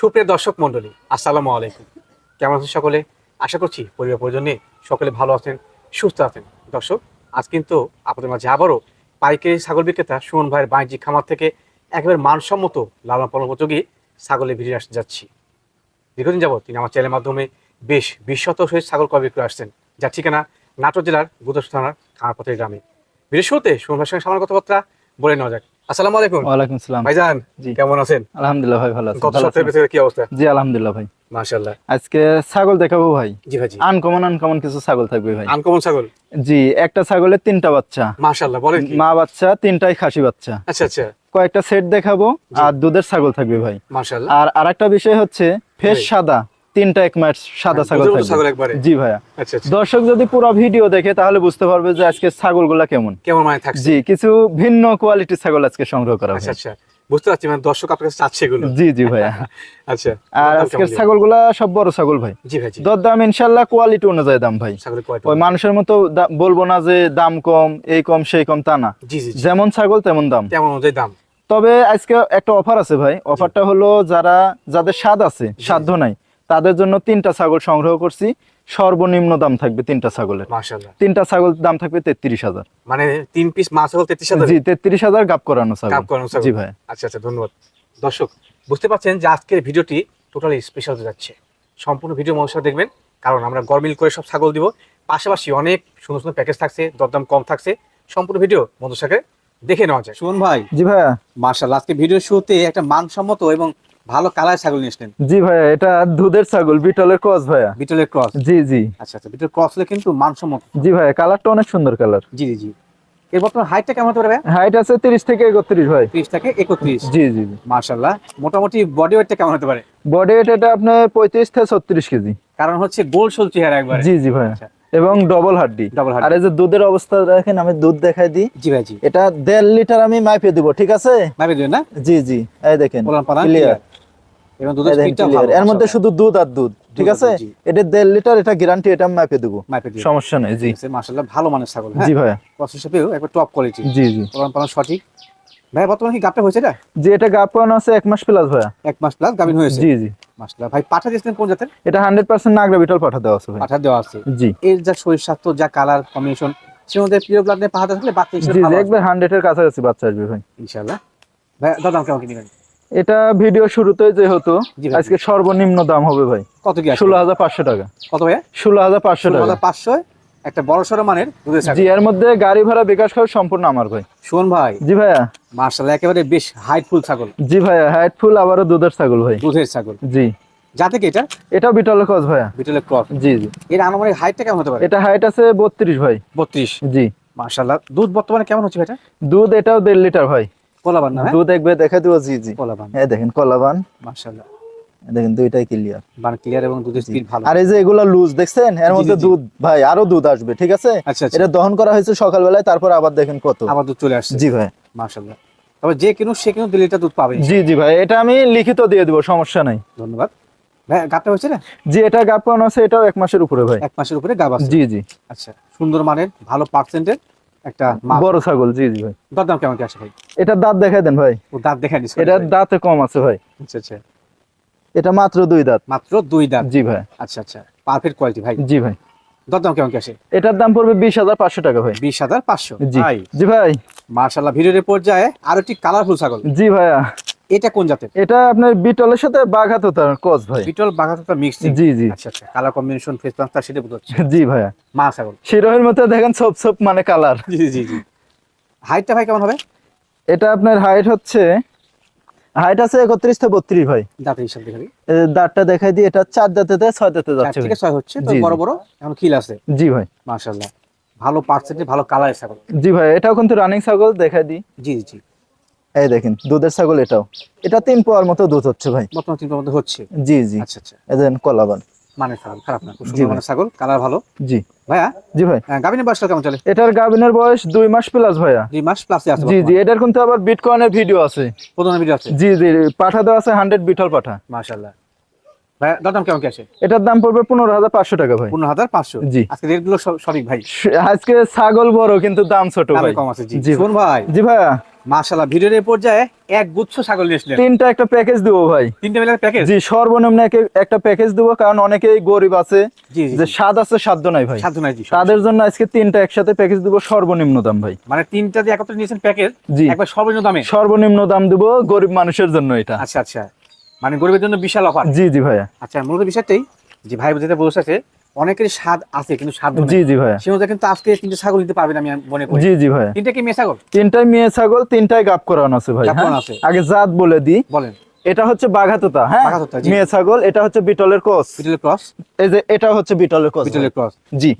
সুপ্রিয় দর্শক মণ্ডলী, আসসালামু আলাইকুম। কেমন আছেন সকলে? আশা করছি পরিবার পরিজন সকলে ভালো আছেন, সুস্থ আছেন। দর্শক, আজ কিন্তু আপনাদের মাঝে আবারও পাইকারি ছাগল বিক্রেতা সুমন ভাইয়ের বাণিজ্যিক খামার থেকে একেবারে মানসম্মত লালন পালন উপযোগী ছাগলের ভিডিও আসতে যাচ্ছি। দীর্ঘদিন যাবত তিনি আমার চ্যানেলের মাধ্যমে বেশ বিশ্বত সহিত ছাগল ক্রয় বিক্রয় আসছেন। যার ঠিকানা নাটোর জেলার গুদস থানার খানারপথের গ্রামে। ভিডিও শুরুতে সুমন ভাইয়ের সঙ্গে সামান্য কথাবার্তা বলে নেওয়া যাক। আসসালামু আলাইকুম। ওয়ালাইকুম সালাম ভাইজান জি। কেমন আছেন? আলহামদুলিল্লাহ ভাই ভালো আছি। সপ্তাহের ভিতরে কি অবস্থা? জি আলহামদুলিল্লাহ ভাই। মাশাআল্লাহ। আজকে ছাগল দেখাবো ভাই। জি ভাই আনকমন আনকমন কিছু ছাগল থাকবে ভাই। আনকমন ছাগল? জি একটা ছাগলের তিনটা বাচ্চা। মাশাআল্লাহ বলেন কি? মা বাচ্চা তিনটাই খাসি বাচ্চা। আচ্ছা আচ্ছা। কয়েকটা সেট দেখাবো আর দুধের ছাগল থাকবে ভাই। মাশাআল্লাহ। আর আরেকটা বিষয় হচ্ছে ফেস সাদা। তিনটা এক মাস সাদা হ্যাঁ, ছাগল ছাগল একবারে। জি ভাইয়া। আচ্ছা আচ্ছা। দর্শক যদি পুরো ভিডিও দেখে তাহলে বুঝতে পারবে যে আজকে ছাগলগুলা কেমন। কেমন মানে থাকছে। জি কিছু ভিন্ন কোয়ালিটির ছাগল আজকে সংগ্রহ করা আচ্ছা আচ্ছা। বুঝতে পারছি মানে দর্শক আপনার কাছে চাচ্ছে এগুলো। জি জি ভাইয়া। আচ্ছা আর আজকের ছাগলগুলা সব বড় ছাগল ভাই। জি ভাই জি। দরদাম ইনশাল্লাহ কোয়ালিটি অনুযায়ী দাম ভাই। ওই মানুষের মতো বলব না যে দাম কম এই কম সেই কম তা না। জি জি জি। যেমন ছাগল তেমন দাম। অনুযায়ী দাম। তবে আজকে একটা অফার আছে ভাই। অফারটা হলো যারা যাদের স্বাদ আছে সাধ্য নাই তাদের জন্য তিনটা ছাগল সংগ্রহ করছি। সর্বনিম্ন দাম থাকবে তিনটা ছাগলের। তিনটা ছাগল দাম থাকবে তেত্রিশ হাজার। মানে তিন পিস মাছ ছাগল তেত্রিশ হাজার? জি তেত্রিশ হাজার গাপ করানো ছাগল। জি ভাই। আচ্ছা আচ্ছা ধন্যবাদ। দর্শক বুঝতে পারছেন যে আজকের ভিডিওটি টোটালি স্পেশাল যাচ্ছে। সম্পূর্ণ ভিডিও মনোসার দেখবেন কারণ আমরা গরমিল করে সব ছাগল দিব। পাশাপাশি অনেক সুন্দর সুন্দর প্যাকেজ থাকছে দরদাম কম থাকছে। সম্পূর্ণ ভিডিও মনোসাকে দেখে নেওয়া যায় সুমন ভাই জি ভাইয়া। মার্শাল আজকে ভিডিও শুরুতে একটা মানসম্মত এবং ভালো কালার ছাগল নিয়ে আসলেন। জি ভাইয়া এটা দুধের ছাগল বিটলের ক্রস ভাইয়া। বিটলের ক্রস? জি জি। আচ্ছা আচ্ছা ক্রস হলে কিন্তু মানসম্মত। জি ভাইয়া কালারটা অনেক সুন্দর কালার। জি জি জি। এর বর্তমান হাইটটা কেমন হতে পারবে হাইট আছে তিরিশ থেকে একত্রিশ ভাই। ত্রিশ থেকে একত্রিশ। জি জি জি। মোটামুটি বডি ওয়েটটা কেমন হতে পারে? বডি ওয়েট এটা আপনার পঁয়ত্রিশ থেকে ছত্রিশ কেজি। কারণ হচ্ছে গোল সোল চেহারা একবারে। জি জি ভাই আচ্ছা। এবং ডবল হাড্ডি। আর এই যে দুধের অবস্থা দেখেন আমি দুধ দেখাই দিই। জি ভাই জি। এটা দেড় লিটার আমি মাইপে দিব ঠিক আছে? ভাবে দিবেন না? জি জি। এই দেখেন ক্লিয়ার এর মধ্যে শুধু দুধ আর দুধ ঠিক আছে? এটা দেড় লিটার এটা গ্যারান্টি এটা আমি মাইপে দিব। সমস্যা নেই জি। মার্শাল্লাহ ভালো মানের ছাগল হ্যাঁ? জি একবার টপ কোয়ালিটি জি জি। সঠিক। ভাই বর্তমানে কি গাপটা হয়েছে এটা? জি এটা গাপান আছে এক মাস প্লাস ভাইয়া। এক মাস প্লাস গাবিন হয়েছে? জি জি। মার্শাল্লাহ ভাই পাঠা দিয়েছিলেন কোন জাতের? এটা হান্ড্রেড পার্সেন্ট নাগরা বিটল পাঠা দেওয়া আছে ভাই পাঠা দেওয়া আছে। জি। এর যা শরীর স্বাস্থ্য যা কালার কম্বিনেশন মধ্যে প্রিয় ব্লাড নিয়ে পাহাড় থাকলে বাচ্চা জি একবার এর কাছাকাছি বাচ্চা আসবে ভাই। ইনশাআল্লাহ। ভাই দাদাম কেমন কিনবেন এটা ভিডিও শুরুতে যেহেতু আজকে সর্বনিম্ন দাম হবে ভাই। কত কি ষোলো হাজার পাঁচশো টাকা। কত ভাইয়া? ষোলো হাজার পাঁচশো টাকা। পাঁচশো একটা বড় সড়ো মানের জি এর মধ্যে গাড়ি ভাড়া বিকাশ খরচ সম্পূর্ণ আমার ভাই। শোন ভাই। জি ভাইয়া। মার্শাল্লাহ একেবারে বেশ হাইটফুল ছাগল। জি ভাইয়া হাইটফুল আবারও দুধের ছাগল ভাই। দুধের ছাগল। জি। যাতে কি এটা? এটাও বিটলের কস ভাইয়া। বিটলের ক্রস। জি জি। এর আনুমানিক হাইটটা কেমন হতে পারে? এটা হাইট আছে বত্রিশ ভাই। বত্রিশ। জি। মার্শাল্লাহ দুধ বর্তমানে কেমন হচ্ছে ভাইটা? দুধ এটাও দেড় লিটার ভাই। কলাবান না হ্যাঁ? দুধ একবার দেখা দিব জি জি। কলাবান। এই দেখেন কলাবান। মার্শাল্লাহ এই দেখেন দুইটাই ক্লিয়ার ক্লিয়ার এবং দুধের স্পিড ভালো। আর এই যে এগুলা লুজ দেখছেন? এর মধ্যে দুধ ভাই আরও দুধ আসবে ঠিক আছে? আচ্ছা আচ্ছা। এটা দহন করা হয়েছে সকালবেলায় তারপর আবার দেখেন কত। আবার দুধ চলে আসছে। জি ভাই। মার্শাল্লাহ তবে যে কিনুক সে কিনুক লিটার দুধ পাবে জি জি ভাই এটা আমি লিখিত দিয়ে দিব সমস্যা নাই। ধন্যবাদ। গাবটা হয়েছে না? জি এটা গাপান আছে এটাও এক মাসের উপরে ভাই। এক মাসের উপরে গাব আছে। জি জি। আচ্ছা সুন্দর মানের ভালো পার্সেন্টের একটা বড় ছাগল জি জি ভাই। দরদাম কেমন কি আছে ভাই? এটা দাঁত দেখাই দেন ভাই। ও দাঁত দেখাই এটা দাঁত দাঁতে কম আছে ভাই। আচ্ছা আচ্ছা। এটা মাত্র দুই দাঁত। মাত্র দুই দাঁত? জি ভাই। আচ্ছা আচ্ছা। পারফেক্ট কোয়ালিটি ভাই। জি ভাই। দরদাম কেমন আসে? এটার দাম পড়বে বিশ হাজার পাঁচশো টাকা ভাই। বিশ হাজার পাঁচশো? জি। ভাই। মার্শাল্লাহ ভিডিওর পর্যায়ে আরও একটি কালারফুল ছাগল। জি ভাইয়া। এটা কোন জাতের? এটা আপনার বিটলের সাথে বাঘাত তার কস ভাই। বিটল বাঘাটা মিক্সিং জি জি। আচ্ছা আচ্ছা। কালার কম্বিনেশন ফেস পাঁচটা সেটা বোঝা যাচ্ছে জি ভাইয়া। মা ছাগল। শিরোহের মধ্যে দেখেন সব সব মানে কালার জি জি জি। হাইটটা ভাই কেমন হবে? এটা আপনার হাইট হচ্ছে হাইট আছে একত্রিশ থেকে বত্রিশ ভাই। দাঁতের হিসাব দেখাবি। দাঁতটা দেখাই দিই এটা চার দাঁতে ছয় দাঁতে যাচ্ছে ঠিক আছে ছয় হচ্ছে বড় বড় এখন আছে। জি ভাই। মাশাআল্লাহ। ভালো পার্সেন্টে ভালো কালার ছাগল জি ভাই এটাও কিন্তু রানিং ছাগল দেখাই দিই। জি জি জি। এই দেখেন দুধের ছাগল এটাও। এটা তিন পোয়ার মতো দুধ হচ্ছে ভাই। তিন পাওয়ার মতো হচ্ছে। জি জি। আচ্ছা আচ্ছা। এই দেখেন কলাবান। মানে ছাগল খারাপ না খুব সুন্দর ভাই। ছাগল কালার ভালো। জি। ভাইয়া? জি ভাই। গাভিনের বয়সটা কেমন চলে? এটার গাভিনের বয়স দুই মাস প্লাস ভাইয়া। দুই মাস প্লাসে আছে জি জি। এটার কিন্তু আবার বিটকয়েনের ভিডিও আছে। প্রধান ভিডিও আছে? জি জি। পাঠা দেওয়া আছে হান্ড্রেড বিটল পাঠা। দাম কেমন আসে এটার দাম পড়বে পনেরো হাজার পাঁচশো টাকা ভাই। পনেরো হাজার পাঁচশো? জি। আজকে রেটগুলো সঠিক ভাই? আজকে ছাগল বড় কিন্তু দাম ছোট ভাই। কম আছে জি। ভাই। জি ভাইয়া। মাশাআল্লাহ ভিডিওর এই পর্যায়ে এক গুচ্ছ ছাগল নিয়েছিলেন তিনটা একটা প্যাকেজ দেবো ভাই। তিনটে মিলে প্যাকেজ জি সর্বনিম্ন একটা প্যাকেজ দেবো কারণ অনেকেই গরিব আছে। যে স্বাদ আছে সাধ্য নাই ভাই। সাধ্য নাই জি তাদের জন্য আজকে তিনটা একসাথে প্যাকেজ দেবো সর্বনিম্ন দাম ভাই। মানে তিনটা যে একত্রে নিয়েছেন প্যাকেজ জি। একবার সর্বনিম্ন দামে? সর্বনিম্ন দাম দেবো গরিব মানুষের জন্য এটা। আচ্ছা আচ্ছা। মানে গরিবের জন্য বিশাল অফার? জি জি ভাইয়া। আচ্ছা মূলত বিষয়টাই যে ভাই যেটা বলছে অনেকেরই স্বাদ আছে কিন্তু স্বাদ জি অনুযায়ী কিন্তু আজকে তিনটে ছাগল নিতে পারবেন আমি মনে করি। জি জি ভাইয়া। তিনটা কি মেয়ে ছাগল? তিনটাই মেয়ে ছাগল তিনটাই গাপ করানো আছে ভাই হ্যাঁ? আগে জাত বলে দি। বলেন। এটা হচ্ছে বাঘাতোতা হ্যাঁ? মেয়ে ছাগল এটা হচ্ছে বিটলের বিটলের ক্রস? এই যে এটা হচ্ছে বিটলের বিটলের ক্রস। জি।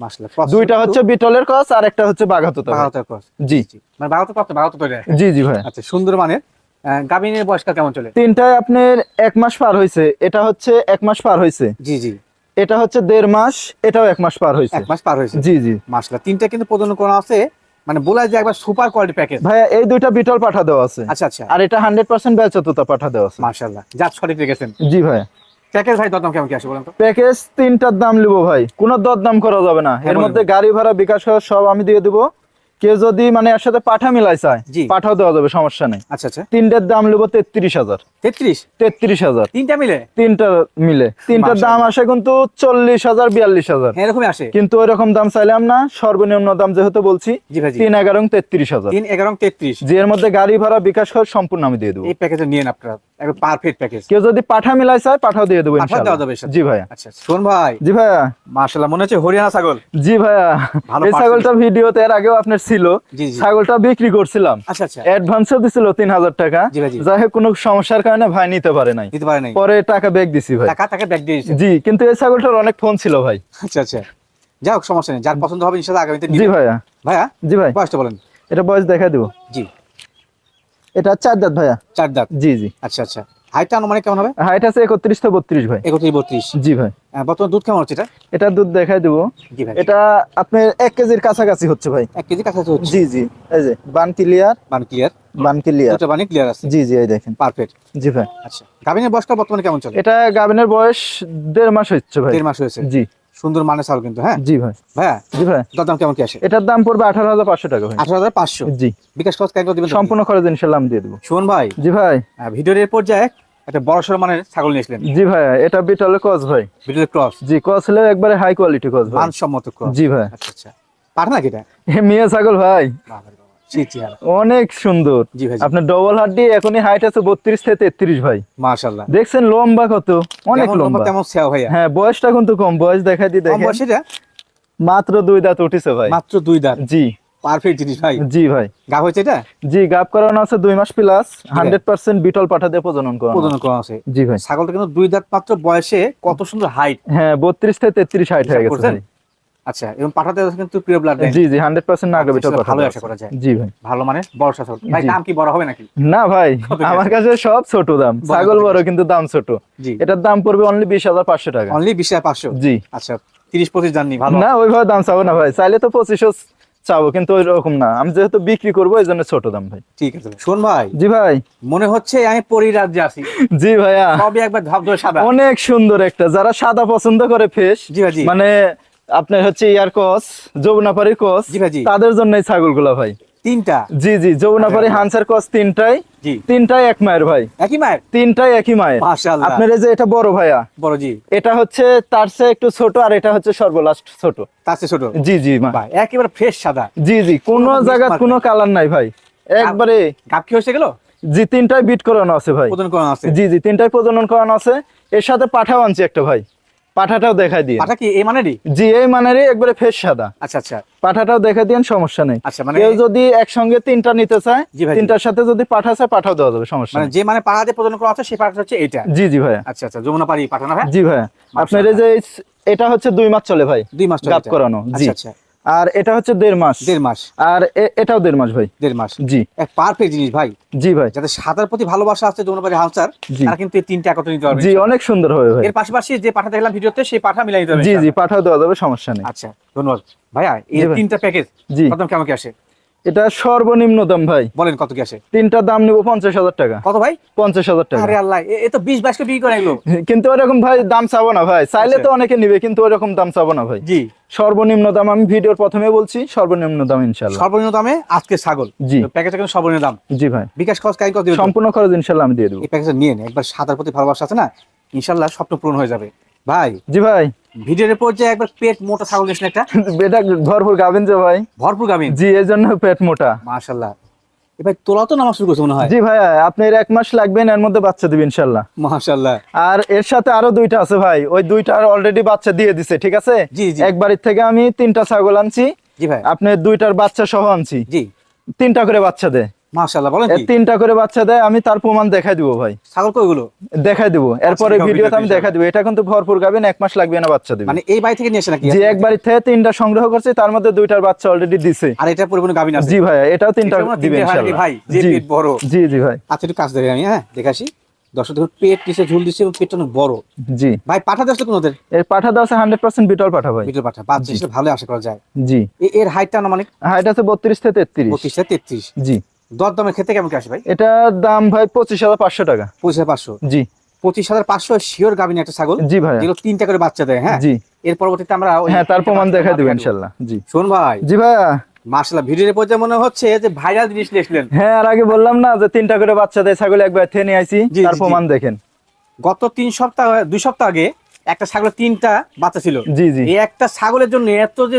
দুইটা হচ্ছে বিটলের কস আর একটা হচ্ছে বাঘাতোতা ভাই। ক্রস। জি। মানে বাঘাতে কত বাঘাতে তৈরি জি জি ভাই আচ্ছা সুন্দর মানের আহ, গাভিনের কেমন চলে? তিনটায় আপনার এক মাস পার হয়েছে এটা হচ্ছে এক মাস পার হয়েছে জি জি। এটা হচ্ছে দেড় মাস এটাও এক মাস পার হয়েছে। এক মাস পার হয়েছে? জি জি। মাসলা তিনটা কিন্তু প্রদান করা আছে। মানে বলা যায় একবার সুপার কোয়ালিটি প্যাকেজ। ভাইয়া এই দুইটা বিটল পাঠা দেওয়া আছে। আচ্ছা আচ্ছা। আর এটা হান্ড্রেড পার্সেন্ট বেচততা পাঠা দেওয়া আছে। মাশাআল্লাহ জাত সঠিক রেখেছেন। জি ভাইয়া। প্যাকেজ ভাই দরদাম কেমন কি আসে বলেন তো? প্যাকেজ তিনটার দাম লিবো ভাই। কোনো দরদাম করা যাবে না। এর মধ্যে গাড়ি ভাড়া বিকাশ সব আমি দিয়ে দিব। কেউ যদি মানে এর সাথে পাঠা মিলাই চায় জি। পাঠাও দেওয়া যাবে সমস্যা নেই। আচ্ছা আচ্ছা। তিনটার দাম লিবো তেত্রিশ হাজার। তেত্রিশ? তেত্রিশ হাজার। তিনটা মিলে? তিনটা মিলে। তিনটার দাম আসে কিন্তু চল্লিশ হাজার বিয়াল্লিশ হাজার। হ্যাঁ, এরকমই আসে। কিন্তু ওই রকম দাম চাইলাম না সর্বনিম্ন দাম যেহেতু বলছি তিন এগারো তেত্রিশ হাজার। তিন এগারো তেত্রিশ। যে এর মধ্যে গাড়ি ভাড়া বিকাশ খরচ সম্পূর্ণ আমি দিয়ে দেবো। এই প্যাকেজে নিয়ে আপনারা। পারফেক্ট প্যাকেজ কেউ যদি পাঠা মিলাই চায় পাঠাও দিয়ে দেবো। জি ভাইয়া। আচ্ছা শোন ভাই। জি ভাইয়া। মাশাআল্লাহ মনে হচ্ছে হরিয়ানা ছাগল। জি ভাইয়া। এই ছাগলটা ভিডিওতে এর আগেও আপনার ছিল ছাগলটা বিক্রি করছিলাম। আচ্ছা আচ্ছা। অ্যাডভান্সও দিছিল তিন হাজার টাকা। যাই হোক কোনো সমস্যার কারণে ভাই নিতে পারে নাই। পারে টাকা ব্যাগ দিছি ভাই। জি কিন্তু এই ছাগলটার অনেক ফোন ছিল ভাই। আচ্ছা আচ্ছা। যাই হোক সমস্যা নেই। যার পছন্দ হবে ইনশাআল্লাহ আগামীতে জি ভাইয়া। ভাইয়া জি ভাই। বয়সটা বলেন। এটা বয়স দেখা দিব। জি। এটা চার দাঁত ভাইয়া। চার দাঁত। জি জি। আচ্ছা আচ্ছা। হাইটটা আনুমানিক কেমন হবে? হাইট আছে একত্রিশ থেকে বত্রিশ ভাই। একত্রিশ বত্রিশ। জি ভাই। বর্তমান দুধ কেমন হচ্ছে এটা? এটা দুধ দেখাই দিব। এটা আপনার এক কেজির কাছাকাছি হচ্ছে ভাই। এক কেজি কাছাকাছি হচ্ছে? জি জি। এই যে বান ক্লিয়ার বান ক্লিয়ার বান ক্লিয়ার দুটো বানি ক্লিয়ার আছে? জি জি এই দেখেন। পারফেক্ট জি ভাই। আচ্ছা। গাভিনের বয়সটা বর্তমানে কেমন চলে? এটা বয়স দেড় মাস হচ্ছে ভাই। দেড় মাস হয়েছে? জি। সুন্দর মানে চাল কিন্তু হ্যাঁ? জি ভাই। ভাইয়া জি ভাই। কেমন কি আসে? এটার দাম পড়বে আঠারো হাজার পাঁচশো টাকা ভাই। আঠারো হাজার পাঁচশো? জি। বিকাশ খরচ কেন দিবেন? সম্পূর্ণ খরচ ইনশাল্লাহ আমি দিয়ে দেবো। শোন ভাই জি ভাই। ভিডিওর এর পর্যায়ে একটা বড় সড়ো মানের ছাগল নিয়েছিলেন? জি ভাই এটা বিটলে কস ভাই। ভিডিওর ক্রস? জি কস হলে একবারে হাই কোয়ালিটি ভাই। মানসম্মত ক্রস। জি ভাই। আচ্ছা আচ্ছা। পাঠ না কিটা মেয়ে ছাগল ভাই। অনেক সুন্দর। আপনার ডবল হাড্ডি এখনই হাইট আছে বত্রিশ থেকে তেত্রিশ ভাই। দেখছেন লম্বা কত? অনেক লম্বা তেমন হ্যাঁ বয়সটা কিন্তু কম বয়স দেখাই দি কম দেখেন। মাত্র দুই দাঁত উঠেছে ভাই। মাত্র দুই দাঁত। জি। পারফেক্ট জিনিস ভাই। জি ভাই। গা হয়েছে এটা? জি গাপ করানো আছে দুই মাস প্লাস হান্ড্রেড পার্সেন্ট বিটল পাঠা দিয়ে প্রজনন করানো। প্রদান করা আছে। জি ভাই। ছাগলটা কিন্তু দুই দাঁত মাত্র বয়সে কত সুন্দর হাইট হ্যাঁ বত্রিশ থেকে তেত্রিশ হাইট হয়ে গেছে আচ্ছা এবং পাঠাতে কিন্তু প্রিয় ব্লাড জি জি হান্ড্রেড পার্সেন্ট নাগা বিটল আচ্ছা, পাঠা ভালো আশা করা যায়। জি ভাই। ভালো মানে বড় ছাগল। ভাই দাম কি বড় হবে নাকি? না ভাই আমার কাছে সব ছোট দাম। ছাগল বড় কিন্তু দাম ছোট। এটার দাম পড়বে অনলি বিশ হাজার পাঁচশো টাকা। অনলি বিশ হাজার পাঁচশো? জি। আচ্ছা তিরিশ পঁচিশ জাননি ভালো। না ওইভাবে দাম চাবো না ভাই। চাইলে তো পঁচিশশো চাবো কিন্তু ওই রকম না। আমি যেহেতু বিক্রি করব এই জন্য ছোট দাম ভাই। ঠিক আছে শোন ভাই জি ভাই। মনে হচ্ছে আমি পরি রাজ্যে আছি। জি ভাইয়া। সবই একবার ধাপ ধরে সাদা। অনেক সুন্দর একটা যারা সাদা পছন্দ করে ফেস জি ভাই মানে আপনার হচ্ছে ইয়ার কস যমুনাপাড়ির কস তাদের জন্য এই ছাগলগুলা ভাই। তিনটা? জি জি যমুনাপাড়ি হানসার কস তিনটাই। জি। তিনটাই এক মায়ের ভাই। একই মায়ের? তিনটাই একই মায়ের। আপনার এই যে এটা বড় ভাইয়া বড় জি। এটা হচ্ছে তার চেয়ে একটু ছোট আর এটা হচ্ছে সর্বলাস্ট ছোট। তার চেয়ে ছোট? জি জি মা। একেবারে ফ্রেশ সাদা। জি জি কোনো কোনো জায়গা mismark কোনো কালার নাই ভাই। একবারে গাপ কি হয়েছে গেল জি তিনটাই বিট করানো আছে ভাই। আছে। জি জি তিনটাই প্রজনন করানো আছে। এর সাথে পাঠাও আনছি একটা ভাই। পাঠাটাও দেখাই দিয়ে পাঠা কি এই মানেরই? জি এই মানেরই একবারে ফেস সাদা। আচ্ছা আচ্ছা। পাঠাটাও দেখা দিন সমস্যা নেই। আচ্ছা মানে কেউ যদি একসঙ্গে তিনটা নিতে চায়। তিনটার সাথে যদি পাঠা চায় পাঠাও দেওয়া যাবে সমস্যা মানে যে মানে দিয়ে প্রদান করা আছে সেই পাঠাটা হচ্ছে এটা জি জি ভাই আচ্ছা আচ্ছা যমুনা পাড়ি পাঠানো ভাই জি ভাই আপনার এই যে এটা হচ্ছে দুই মাস চলে ভাই। দুই মাস গাপ করানো জি। আচ্ছা আচ্ছা। আর এটা হচ্ছে দেড় মাস। দেড় মাস। আর এটাও দেড় মাস ভাই। দেড় মাস। জি। এক পারফেক্ট জিনিস ভাই। জি ভাই। যাতে সাঁতার প্রতি ভালোবাসা আছে যৌনবাড়ি হাউসার। তারা কিন্তু এই তিনটা একত্রে নিতে পারবে। জি অনেক সুন্দর হবে ভাই। এর পাশাপাশি যে পাঠা দেখলাম ভিডিওতে সেই পাঠা মিলাই দিতে হবে জি জি পাঠাও দেওয়া যাবে সমস্যা নেই। আচ্ছা ধন্যবাদ। ভাইয়া এই তিনটা প্যাকেজ জি। প্রথম কেমন কি আসে? এটা সর্বনিম্ন দাম ভাই। বলেন কত কি আসে? তিনটার দাম নিবো পঞ্চাশ হাজার টাকা। কত ভাই? পঞ্চাশ হাজার টাকা। আরে আল্লাহ এ- তো বিশ বাইশ বিক্রি করে এগুলো। কিন্তু ওরকম ভাই দাম চাবো না ভাই। চাইলে আচ্ছা। তো অনেকে নিবে কিন্তু ওরকম দাম চাবো না ভাই। জি। সর্বনিম্ন দাম আমি ভিডিওর প্রথমে বলছি সর্বনিম্ন দাম ইনশাল্লাহ সর্বনিম্ন দামে আজকে ছাগল। জি। প্যাকেজ কিন্তু সর্বনিম্ন দাম। জি ভাই। বিকাশ খরচ কাই কত? সম্পূর্ণ খরচ ইনশাল্লাহ আমি দিয়ে দেবো। এই প্যাকেজটা নিয়ে একবার সাদার প্রতি ভালোবাসা আছে না? ইনশাল্লাহ স্বপ্ন পূরণ হয়ে যাবে। ভাই জি ভাই। ভিডিওর পর যে একবার পেট মোটা ছাগল নিয়েছেন একটা? এটা ভরপুর গাবেন যে ভাই। ভরপুর গামিন জি এই জন্য পেট মোটা। মাশাল্লাহ এবার তোলা তো নামাজ শুরু করছে মনে হয়? জি ভাই আপনার এক মাস লাগবে এর মধ্যে বাচ্চা দিবেন আর এর সাথে আরও দুইটা আছে ভাই ওই দুইটার অলরেডি বাচ্চা দিয়ে দিছে ঠিক আছে। এক বাড়ির থেকে আমি তিনটা ছাগল আনছি। জি ভাই। আপনার দুইটার বাচ্চা সহ আনছি। জি। তিনটা করে বাচ্চা দেয় বলেন কি? তিনটা করে বাচ্চা দেয় আমি তার প্রমাণ দেখাই দিব ভাই। ছাগল কইগুলো দেখাই দিব। এরপরে আচ্ছা, ভিডিওতে আমি দেখাই দিব। এটা কিন্তু ভরপুর গাবেন এক মাস লাগবে না বাচ্চা দিবে। মানে এই বাড়ি থেকে নিয়ে আসে নাকি? জি এক থেকে তিনটা সংগ্রহ করছি তার মধ্যে দুইটার বাচ্চা অলরেডি দিছে। আর এটা পরিপূর্ণ গাবিন আছে? জি ভাই এটাও তিনটা এটা দিবে তিনটে নাকি ইনশাআল্লাহ। ভাই? যে পেট বড়। জি জি ভাই। আচ্ছা একটু কাজ আমি হ্যাঁ? দেখাসি দর্শক দেখুন পেট নিচে ঝুল দিচ্ছে এবং পেটটা অনেক বড়। জি। ভাই পাঠা কোন ওদের এর পাঠা দেওয়া আছে হান্ড্রেড পার্সেন্ট বিটল পাঠা ভাই। পাঠা বাচ্চা ভালো আশা করা যায়। জি। এর হাইটটা মানে হাইট আছে বত্রিশ থেকে তেত্রিশ। পঁচিশ থেকে তেত্রিশ। জি। দর দামের ক্ষেত্রে কেমন কি আসে ভাই? এটার দাম ভাই পঁচিশ হাজার পাঁচশো টাকা। পঁচিশ হাজার পাঁচশো? জি। পঁচিশ হাজার পাঁচশো শিওর গাবিন একটা ছাগল। জি ভাই যেগুলো তিনটা করে বাচ্চা দেয় হ্যাঁ? জি। এর পরবর্তীতে আমরা হ্যাঁ তার প্রমাণ দেখা বাচ্চা দেবো ইনশাল্লাহ। জি। শোন ভাই। জি ভাইয়া। মার্শাল্লাহ ভিডিওর পর্যায়ে মনে হচ্ছে যে ভাইরাল জিনিস এসলেন হ্যাঁ আর আগে বললাম না যে তিনটা করে বাচ্চা দেয় ছাগল একবার থেকে নিয়ে আইছি তার। প্রমাণ দেখেন। গত তিন সপ্তাহ দুই সপ্তাহ আগে একটা ছাগলের তিনটা বাচ্চা ছিল। জি জি। এই একটা ছাগলের জন্য এত যে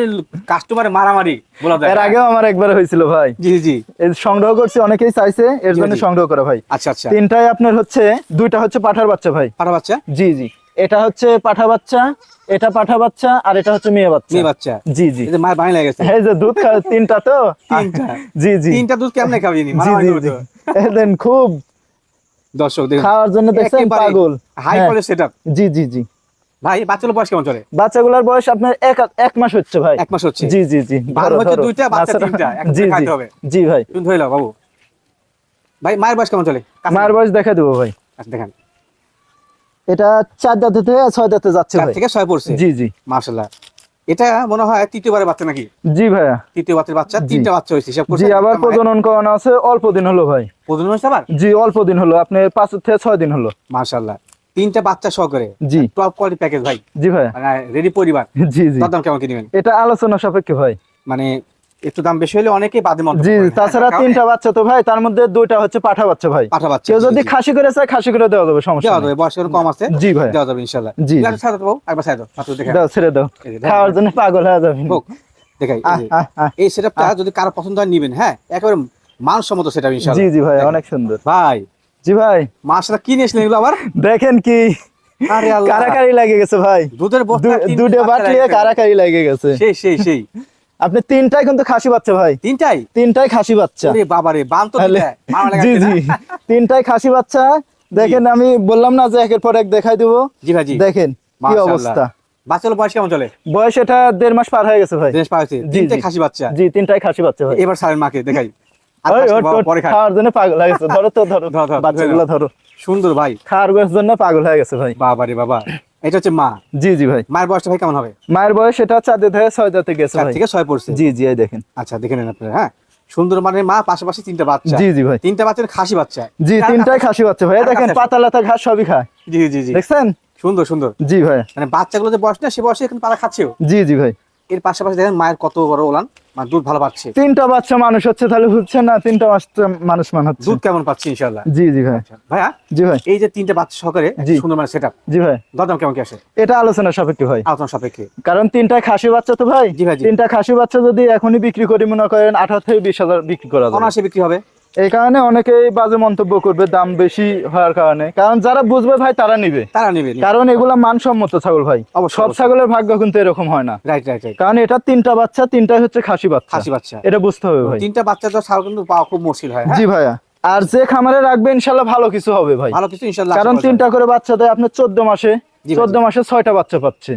কাস্টমার মারামারি বলা যায়। এর। আগেও আমার একবার হয়েছিল ভাই। জি জি এই সংগ্রহ করছি অনেকেই চাইছে এর জন্য সংগ্রহ করা ভাই। আচ্ছা আচ্ছা। তিনটাই আপনার হচ্ছে দুইটা হচ্ছে পাঠার বাচ্চা ভাই। পাঠা বাচ্চা? জি জি। এটা হচ্ছে পাঠা বাচ্চা এটা পাঠা বাচ্চা আর এটা হচ্ছে মেয়ে বাচ্চা। মেয়ে বাচ্চা। জি জি। যে মায়ের বাড়ি লেগেছে এই যে দুধ তিনটা তো? তিনটা। জি জি। তিনটা দুধ কেমনে খাবি নি? মারামারি দেন খুব দর্শক দেখুন। খাওয়ার জন্য দেখছেন পাগল। হাই। কোয়ালিটি সেটআপ জি জি জি। ভাই বয়স কেমন চলে? বাচ্চাগুলোর বয়স আপনার এক এক মাস হচ্ছে ভাই। এক মাস হচ্ছে? জি জি জি। ভালো হচ্ছে দুইটা, বাচ্চা তিনটা, জি জি। হবে। জি ভাই। তুমি ধরে বাবু। ভাই মায়ের বয়স কেমন চলে? মায়ের বয়স দেখা দেবো ভাই। আচ্ছা, দেখেন। এটা চার দাঁতে থেকে ছয় দাঁতে যাচ্ছে চার ভাই। থেকে ছয় পড়ছে? জি জি। মার্শাল্লাহ এটা মনে হয় তৃতীয়বারের বাচ্চা নাকি? জি ভাইয়া তৃতীয় বাচ্চার বাচ্চা তিনটা বাচ্চা হয়েছে হিসাব জি আবার প্রজনন করানো আছে অল্প দিন হলো ভাই। প্রজনন হয়েছে আবার? জি অল্প দিন হলো আপনার পাঁচ থেকে ছয় দিন হলো। মার্শাল্লাহ তিনটা বাচ্চা সহ করে জি টপ কোয়ালিটি প্যাকেজ ভাই। জি মানে রেডি পরিবার। জি জি। দাম কেমন কি নেবেন? এটা আলোচনা সাপেক্ষে ভাই। মানে একটু দাম বেশি হলে অনেকেই বাদে মন্তব্য জি তাছাড়া তিনটা বাচ্চা তো ভাই তার মধ্যে দুইটা হচ্ছে পাঠা বাচ্চা ভাই। পাঠা বাচ্চা কেউ যদি খাসি করে চায় খাসি করে দেওয়া যাবে সমস্যা দেওয়া যাবে বয়স কম আছে জি ভাই। দেওয়া যাবে ইনশাল্লাহ। জি, জি। ছাড়ো বাবু, একবার ছাড়ো দাও, দেখে দাও ছেড়ে দাও। খাওয়ার জন্য পাগল হয়ে যাবে হোক, দেখাই এই সেটআপটা যদি কারও পছন্দ হয় নিবেন হ্যাঁ? একেবারে মানসম্মত সেটআপ জি ইনশাআল্লাহ জি ভাই অনেক সুন্দর। ভাই জি ভাই। মাছটা কি নিয়েছিলেন এগুলো আবার? দেখেন কি কারাকারি লাগে গেছে ভাই। দুধের বাচ্চা বাটলিয়ে কারাকারি লাগে গেছে। সেই সেই সেই। আপনি তিনটাই কিন্তু খাসি বাচ্চা ভাই। তিনটাই? তিনটাই খাসি বাচ্চা। বাবারে বান তো জি জি। তিনটাই খাসি বাচ্চা। দেখেন আমি বললাম না যে একের পর এক দেখাই দিব। জি ভাই দেখেন কি অবস্থা। বাচ্চাগুলো বয়স কেমন চলে? বয়স এটা দেড় মাস পার হয়ে গেছে ভাই। হয়েছে। তিনটাই খাসি বাচ্চা। জি তিনটাই খাসি বাচ্চা ভাই। এবার সারের মাকে দেখাই। খাওয়ার জন্য পাগল হয়ে গেছে। ধরো তো ধরো বাচ্চাগুলো ধরো। সুন্দর ভাই। খাওয়ার জন্য পাগল হয়ে গেছে ভাই। বাবা এটা হচ্ছে মা। জি জি ভাই। মায়ের বয়সটা ভাই কেমন হবে? মায়ের বয়স এটা চার থেকে ছয় দাঁতে গেছে চার থেকে ছয় পড়ছে? জি জি দেখেন। আচ্ছা দেখে নেন আপনারা হ্যাঁ? সুন্দর মানে মা পাশাপাশি তিনটা বাচ্চা। জি জি ভাই। তিনটা বাচ্চা খাসি বাচ্চা। জি তিনটাই খাসি বাচ্চা ভাই। দেখেন পাতা লাতা ঘাস সবই খায়। জি জি জি। দেখছেন? সুন্দর সুন্দর। জি ভাই। মানে বাচ্চাগুলো যে বয়স না সে বয়সে এখন তারা খাচ্ছেও জি জি ভাই। এর পাশাপাশি দেখেন মায়ের কত বড় ওলান। মানে দুধ ভালো পাচ্ছে। তিনটা বাচ্চা মানুষ হচ্ছে তাহলে বুঝছেন না তিনটা বাচ্চা মানুষ মান হচ্ছে? দুধ কেমন পাচ্ছে ইনশাল্লাহ জি জি ভাই। ভাইয়া? জি ভাই। এই যে তিনটা বাচ্চা সহকারে। সুন্দর মানে সেট আপ জি ভাই। দরদাম কেমন কি আসে? এটা আলোচনা সাপেক্ষে ভাই। আলোচনা সাপেক্ষে। কারণ তিনটা খাসি বাচ্চা তো ভাই। জি ভাই, তিনটা খাসি বাচ্চা যদি এখনই বিক্রি করি মনে করেন আঠারো থেকে বিশ হাজার বিক্রি করা যাবে। অনায়াসে বিক্রি হবে। এই কারণে অনেকেই বাজে মন্তব্য করবে দাম বেশি হওয়ার কারণে। কারণ যারা বুঝবে ভাই তারা নিবে। তারা নেবে কারণ এগুলা মানসম্মত ছাগল ভাই। সব ছাগলের ভাগ্য কিন্তু এরকম হয় না। রাইট রাইট রাইট কারণ এটা তিনটা বাচ্চা তিনটাই হচ্ছে খাসি বাচ্চা। খাসি বাচ্চা। এটা বুঝতে হবে ভাই। তিনটা বাচ্চা তো ছাগল কিন্তু পাওয়া খুব মুশকিল হয় হ্যাঁ? জি ভাইয়া। আর যে খামারে রাখবে ইনশাল্লাহ ভালো কিছু হবে ভাই। ভালো কিছু ইনশাল্লাহ কারণ। তিনটা করে বাচ্চা দেয় আপনার চোদ্দ মাসে। চোদ্দ মাসে ছয়টা বাচ্চা পাচ্ছে।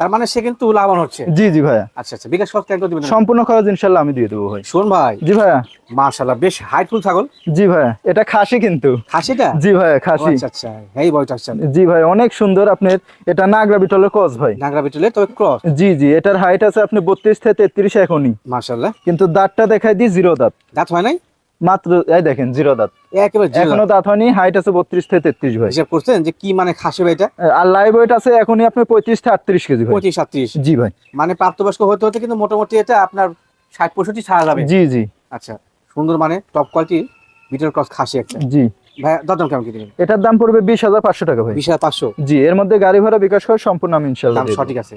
তার মানে সে কিন্তু লাভবান হচ্ছে? জি জি ভাইয়া। আচ্ছা আচ্ছা বিকাশ খরচ একদম দিবেন সম্পূর্ণ খরচ ইনশাল্লাহ আমি দিয়ে দেবো ভাই। শোন ভাই। জি ভাইয়া। মার্শাল্লাহ বেশ হাইটফুল ছাগল। জি ভাইয়া এটা খাসি কিন্তু। খাসিটা? জি ভাইয়া খাসি। আচ্ছা আচ্ছা এই বয়টা আচ্ছা জি ভাই অনেক সুন্দর আপনার এটা নাগরা বিটলের কস ভাই। নাগরা বিটলে তবে ক্রস। জি জি এটার হাইট আছে আপনি বত্রিশ থেকে তেত্রিশ এখনই। মার্শাল্লাহ কিন্তু দাঁতটা দেখাই দিই জিরো দাঁত। দাঁত হয় নাই? মাত্র এই দেখেন জিরো দাঁত। একেবারে এখনও দাঁত। হয়নি হাইট আছে বত্রিশ থেকে তেত্রিশ ভাই। হিসাব করছেন যে কি মানে খাসি ভাই এটা? আর লাইভ ওয়েট আছে এখনই আপনার পঁয়ত্রিশ থেকে আটত্রিশ কেজি ভাই। পঁচিশ সাত্রিশ জি ভাই। মানে প্রাপ্তবয়স্ক হতে হতে কিন্তু মোটামুটি এটা আপনার ষাট পঁয়ষট্টি ছাড়া যাবে। জি জি। আচ্ছা সুন্দর মানে টপ কোয়ালিটি বিটার ক্রস খাসি একটা। জি। ভাই দরদাম কেমন কি দেবেন? এটার দাম পড়বে বিশ হাজার পাঁচশো টাকা ভাই। বিশ হাজার পাঁচশো? জি এর মধ্যে গাড়ি ভাড়া বিকাশ করে সম্পূর্ণ আমি ইনশাল্লাহ সঠিক আছে।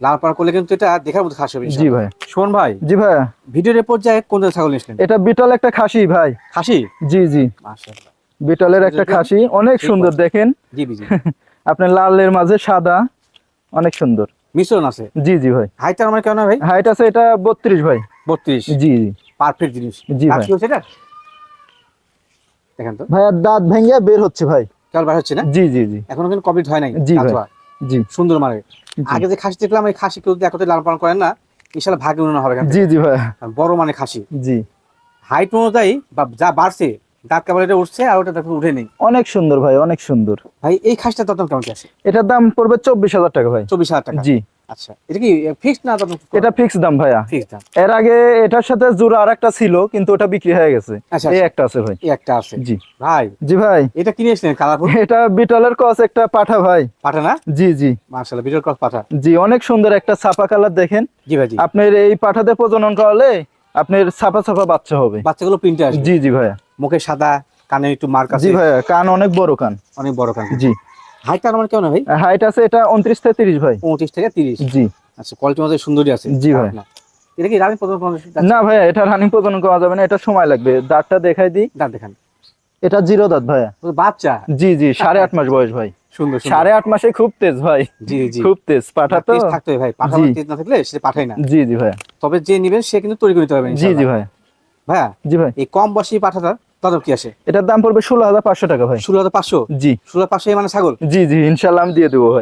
লাল পাড়া করলে কিন্তু এটা দেখার মতো খাসি হবে জি ভাই। শোন ভাই জি ভাই। ভিডিওর পর্যায়ে কোন ছাগল নিয়েছিলেন? এটা বিটল একটা খাসি ভাই। খাসি? জি জি। মাশাআল্লাহ। বিটলের একটা খাসি অনেক সুন্দর দেখেন। জি জি আপনার লালের মাঝে সাদা অনেক সুন্দর। মিশ্রণ আছে? জি জি ভাই। হাইট আমার কেমন ভাই? হাইট আছে এটা বত্রিশ ভাই। বত্রিশ? জি জি। পারফেক্ট জিনিস। জি ভাই। হচ্ছে এটা? দেখেন তো। ভাইয়ার দাঁত ভেঙে বের হচ্ছে ভাই। কেবল বার হচ্ছে না? জি জি জি। এখনও কিন্তু কমপ্লিট হয় নাই। জি ভাই। জি। সুন্দর মানে জি। আগে যে খাসি দেখলাম এই খাসি কেউ একত্রে লালন পালন করেন না ইনশাল্লাহ ভাগ উন্নয়ন হবে জি জি ভাই। বড় মানে খাসি। জি। হাইট অনুযায়ী বা যা বাড়ছে দাঁত কেবল এটা উঠছে আর ওটা দেখুন উঠে নেই। অনেক সুন্দর ভাই অনেক সুন্দর। ভাই এই খাসটা তত কেমন আছে? এটার দাম পড়বে চব্বিশ হাজার টাকা ভাই। চব্বিশ হাজার টাকা। জি। আচ্ছা এটা কি ফিক্সড না এটা ফিক্স দাম ভাইয়া। ফিক্সড দাম। এর আগে এটার সাথে জোড়া আর ছিল কিন্তু ওটা বিক্রি হয়ে গেছে। এই। একটা আছে ভাই। এই একটা আছে। জি। ভাই জি ভাই। এটা কিনে এসেছিলেন কালারফুল এটা বিটলের কস একটা পাঠা ভাই। পাঠা না? জি জি। মার্শাল্লাহ ভিডিও ক্রস পাঠা। জি অনেক সুন্দর একটা ছাপা কালার দেখেন। জি ভাই আপনার এই পাঠাতে প্রজনন করালে আপনার ছাপা ছাপা বাচ্চা হবে। বাচ্চাগুলো প্রিন্টে আসবে। জি জি ভাইয়া। মুখে সাদা কানে একটু মার্ক জি ভাইয়া কান অনেক বড় কান। অনেক বড় কান। জি। আমার কেমন ভাই হাইট আছে এটা উনত্রিশ থেকে তিরিশ ভাই। পঁয়ত্রিশ থেকে তিরিশ। জি। আচ্ছা কোয়ালিটি মধ্যে আছে। জি ভাই। এটা কি রানী প্রথম না ভাইয়া এটা রানিং প্রজনন করা যাবে না এটা সময় লাগবে। দাঁতটা দেখাই দিই। দাঁত দেখান। এটা জিরো দাঁত ভাইয়া। বাচ্চা? জি জি সাড়ে আট মাস বয়স ভাই। সুন্দর। সাড়ে আট মাসে খুব তেজ ভাই। জি জি। খুব তেজ পাঠা তো থাকতে ভাই পাঠা জি। তেজ না থাকলে সে পাঠাই না। জি জি ভাইয়া। তবে যে নিবেন সে কিন্তু তৈরি করে নিতে পারবে জি জি ভাই ভাইয়া। জি ভাই। এই কম বয়সী পাঠাটা তদব কি আসে? এটার দাম পড়বে ষোলো হাজার পাঁচশো টাকা ভাই। ষোলো হাজার পাঁচশো? জি। ষোলো পাঁচশো মানে ছাগল? জি জি ইনশাল্লাহ আমি দিয়ে দেবো ভাই।